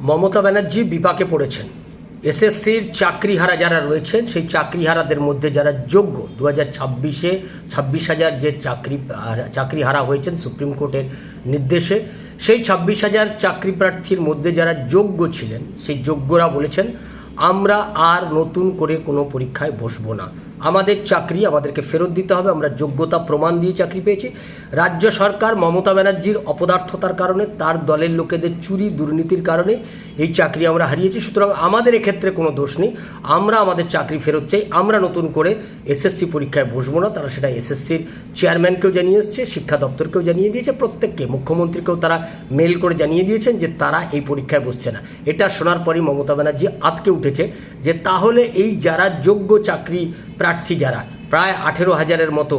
মমতা ব্যানার্জি বিপাকে পড়েছেন। এসএসসির চাকরিহারা যারা রয়েছেন, সেই চাকরিহারাদের মধ্যে যারা যোগ্য দু হাজার ছাব্বিশে ছাব্বিশ হাজার যে চাকরি চাকরিহারা হয়েছেন সুপ্রিম কোর্টের নির্দেশে, সেই ছাব্বিশ হাজার চাকরি প্রার্থীর মধ্যে যারা যোগ্য ছিলেন, সেই যোগ্যরা বলেছেন, আমরা আর নতুন করে কোনো পরীক্ষায় বসবো না। আমাদের চাকরি আমাদেরকে ফেরত দিতে হবে, আমরা যোগ্যতা প্রমাণ দিয়ে চাকরি পেয়েছি। রাজ্য সরকার মমতা ব্যানার্জির অপদার্থতার কারণে, তার দলের লোকেদের চুরি, দুর্নীতির কারণে এই চাকরি আমরা হারিয়েছি। সুতরাং আমাদের এক্ষেত্রে কোনো দোষ নেই। আমরা আমাদের চাকরি ফেরত চাই, আমরা নতুন করে এসএসসি পরীক্ষায় বসবো না, তারা সেটা এসএসসির চেয়ারম্যানকেও জানিয়ে এসছে, শিক্ষা দপ্তরকেও জানিয়ে দিয়েছে, প্রত্যেককে, মুখ্যমন্ত্রীকেও তারা মেল করে জানিয়ে দিয়েছেন যে তারা এই পরীক্ষায় বসছে না। এটা শোনার পরই মমতা ব্যানার্জি আতকে উঠেছে যে তাহলে এই যারা যোগ্য চাকরি প্রার্থী যারা। প্রায় আঠেরো হাজারের মতো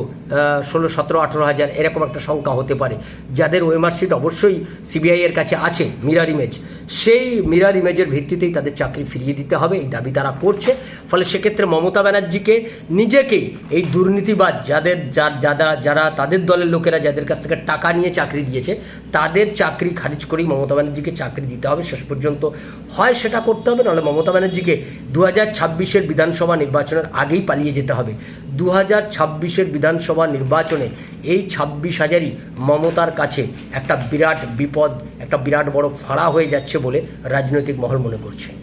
ষোলো, সতেরো, আঠেরো হাজার এরকম একটা সংখ্যা হতে পারে। যাদের ওয়েমার্কশিট অবশ্যই সিবিআইয়ের কাছে আছে মিরার ইমেজ সেই মিরার ইমেজের ভিত্তিতেই তাদের চাকরি ফিরিয়ে দিতে হবে, এই দাবি তারা করছে। ফলে সেক্ষেত্রে মমতা ব্যানার্জিকে নিজেকে এই দুর্নীতিবাদ যাদের যা- যারা যারা তাদের দলের লোকেরা যাদের কাছ থেকে টাকা নিয়ে চাকরি দিয়েছে, তাদের চাকরি খারিজ করেই মমতা ব্যানার্জিকে চাকরি দিতে হবে। শেষ পর্যন্ত হয় সেটা করতে হবে, নাহলে মমতা ব্যানার্জিকে দু হাজার ছাব্বিশের বিধানসভা নির্বাচনের আগেই পালিয়ে যেতে হবে। দু হাজার ছাব্বিশের বিধানসভা নির্বাচনে এই ছাব্বিশ হাজারই মমতার কাছে একটা বিরাট বিপদ, একটা বিরাট বড় ফাড়া হয়ে যাচ্ছে বলে রাজনৈতিক মহল মনে করছে।